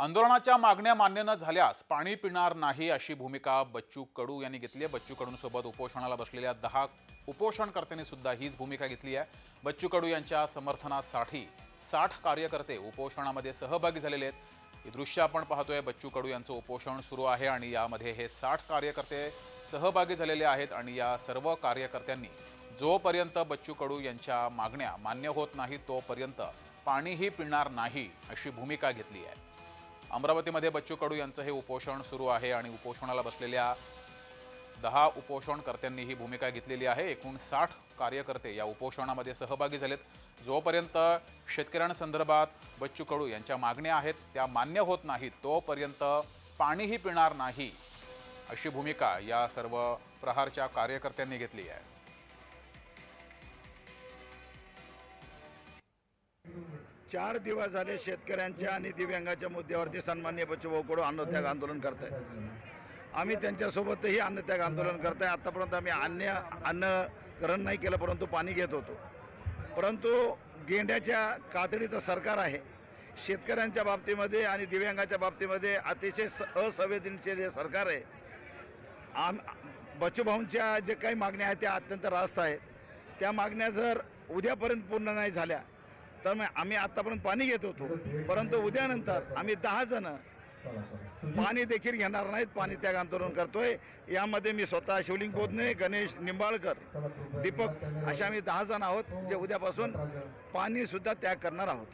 आंदोलनाच्या मागण्या मान्य न झाल्यास पाणी पिणार नाही अशी भूमिका बच्चू कडू यांनी घेतली आहे. बच्चू कडूंसोबत उपोषणाला बसलेल्या दहा उपोषणकर्त्यांनी सुद्धा हीच भूमिका घेतली आहे. बच्चू कडू यांच्या समर्थनासाठी साठ कार्यकर्ते उपोषणामध्ये सहभागी झालेले आहेत. हे दृश्य आपण पाहतोय. बच्चू कडू यांचं उपोषण सुरू आहे आणि यामध्ये हे साठ कार्यकर्ते सहभागी झालेले आहेत आणि या सर्व कार्यकर्त्यांनी जोपर्यंत बच्चू कडू यांच्या मागण्या मान्य होत नाहीत तोपर्यंत पाणीही पिणार नाही अशी भूमिका घेतली आहे. अमरावतीमध्ये बच्चू कडू यांचं हे उपोषण सुरू आहे आणि उपोषणाला बसलेल्या दहा उपोषणकर्त्यांनी ही भूमिका घेतलेली आहे. एकूण साठ कार्यकर्ते या उपोषणामध्ये सहभागी झालेत. जोपर्यंत शेतकऱ्यांसंदर्भात बच्चू कडू यांच्या मागण्या आहेत त्या मान्य होत नाहीत तोपर्यंत पाणीही पिणार नाही अशी भूमिका या सर्व प्रहारच्या कार्यकर्त्यांनी घेतली आहे. चार दिवस झाले शेतकऱ्यांच्या आणि दिव्यांगाच्या मुद्द्यावरती सन्मान्य बच्चूभाऊ कडू अन्नत्याग आंदोलन करताय. आम्ही त्यांच्यासोबतही अन्नत्याग आंदोलन करताय. आतापर्यंत आम्ही अन्य अन्नकरण नाही केलं परंतु पाणी घेत होतो. परंतु गेंड्याच्या कातडीचं सरकार आहे. शेतकऱ्यांच्या बाबतीमध्ये आणि दिव्यांगाच्या बाबतीमध्ये अतिशय स असंवेदनशील हे सरकार आहे. आम बच्चूभाऊंच्या जे काही मागण्या आहेत त्या अत्यंत रास्त आहेत. त्या मागण्या जर उद्यापर्यंत पूर्ण नाही झाल्या तर मग आम्ही आत्तापर्यंत पाणी घेत होतो. परंतु उद्यानंतर आम्ही दहा जण पाणी देखील घेणार नाहीत पाणी त्याग आंदोलन करतोय. यामध्ये मी स्वतः शिवलिंग बोधने गणेश निंबाळकर दीपक असे आम्ही दहा जण आहोत जे उद्यापासून पाणी सुद्धा त्याग करणार आहोत.